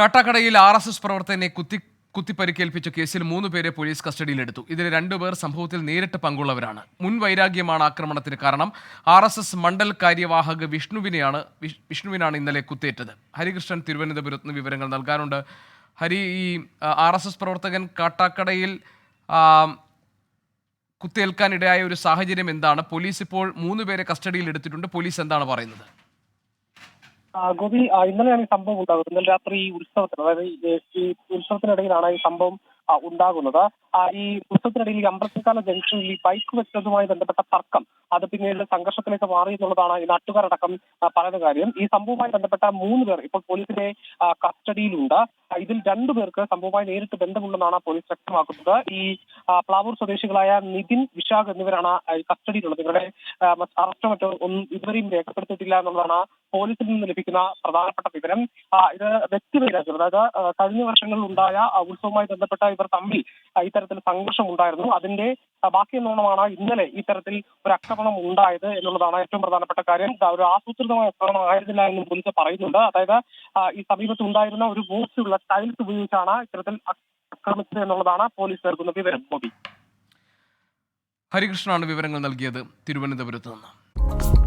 കാട്ടാക്കടയിൽ R S S പ്രവർത്തകനെ കുത്തി കുത്തിപ്പരിക്കേൽപ്പിച്ച കേസിൽ മൂന്ന് പേരെ പോലീസ് കസ്റ്റഡിയിലെടുത്തു. ഇതിൽ രണ്ടുപേർ സംഭവത്തിൽ നേരിട്ട് പങ്കുള്ളവരാണ്. മുൻ വൈരാഗ്യമാണ് ആക്രമണത്തിന് കാരണം. ആർ എസ് എസ് മണ്ഡൽ കാര്യവാഹക വിഷ്ണുവിനെയാണ് വിഷ്ണുവിനാണ് ഇന്നലെ കുത്തേറ്റത്. ഹരികൃഷ്ണൻ തിരുവനന്തപുരത്ത് നിന്ന് വിവരങ്ങൾ നൽകാനുണ്ട്. ഹരി ഈ ആർ എസ് എസ് പ്രവർത്തകൻ കാട്ടാക്കടയിൽ കുത്തേൽക്കാനിടയായ ഒരു സാഹചര്യം എന്താണ്? പോലീസ് ഇപ്പോൾ മൂന്ന് പേരെ കസ്റ്റഡിയിൽ എടുത്തിട്ടുണ്ട് പോലീസ് എന്താണ് പറയുന്നത്? ഗോപി ഇന്നലെയാണ് ഈ സംഭവം ഉണ്ടാകുന്നത്. ഇന്നലെ രാത്രി ഈ ഉത്സവത്തിന് അതായത് ഈ ഉത്സവത്തിനിടയിലാണ് ഈ സംഭവം ഉണ്ടാകുന്നത്. ഈ ഉത്സവത്തിനിടയിൽ ഈ അമ്പലത്തിക്കാല ജംഗ്ഷനിൽ ഈ ബൈക്ക് വെച്ചതുമായി ബന്ധപ്പെട്ട തർക്കം അത് പിന്നീട് സംഘർഷത്തിലേക്ക് മാറി എന്നുള്ളതാണ് ഈ നാട്ടുകാരടക്കം പറയുന്ന കാര്യം. ഈ സംഭവവുമായി ബന്ധപ്പെട്ട മൂന്ന് പേർ ഇപ്പോൾ പോലീസിന്റെ കസ്റ്റഡിയിലുണ്ട്. ഇതിൽ രണ്ടു പേർക്ക് സംഭവവുമായി നേരിട്ട് ബന്ധമുണ്ടെന്നാണ് പോലീസ് വ്യക്തമാക്കുന്നത്. ഈ പ്ലാവൂർ സ്വദേശികളായ നിതിൻ വിശാഖ് എന്നിവരാണ് കസ്റ്റഡിയിലുള്ളത്. ഇവരുടെ അറസ്റ്റ് മറ്റ് ഒന്നും ഇതുവരെയും രേഖപ്പെടുത്തിയിട്ടില്ല എന്നുള്ളതാണ് പോലീസിൽ നിന്ന് ലഭിക്കുന്ന പ്രധാനപ്പെട്ട വിവരം. ഇത് വ്യക്തിവൈരാഗ്യം അതായത് കഴിഞ്ഞ വർഷങ്ങളിൽ ഉണ്ടായ ഉത്സവവുമായി ബന്ധപ്പെട്ട ഇവർ തമ്മിൽ ഇത്തരത്തിൽ സംഘർഷം ഉണ്ടായിരുന്നു അതിന്റെ ബാക്കി എന്നോണമാണ് ഇന്നലെ ഇത്തരത്തിൽ ഒരു ആക്രമണം ഉണ്ടായത് എന്നുള്ളതാണ് ഏറ്റവും പ്രധാനപ്പെട്ട കാര്യം. ഒരു ആസൂത്രിതമായ ആക്രമണം ആയിരുന്നില്ല എന്നും പോലീസ് പറയുന്നുണ്ട്. അതായത് ഈ സമീപത്ത് ഉണ്ടായിരുന്ന ഒരു ബോക്സിലുള്ള ടൈൽസ് ഉപയോഗിച്ചാണ് ഇത്തരത്തിൽ ആക്രമിച്ചത് എന്നുള്ളതാണ് പോലീസ് നൽകുന്ന വിവരം. ബോബി ഹരികൃഷ്ണനാണ് വിവരങ്ങൾ നൽകിയത് തിരുവനന്തപുരത്ത് നിന്ന്.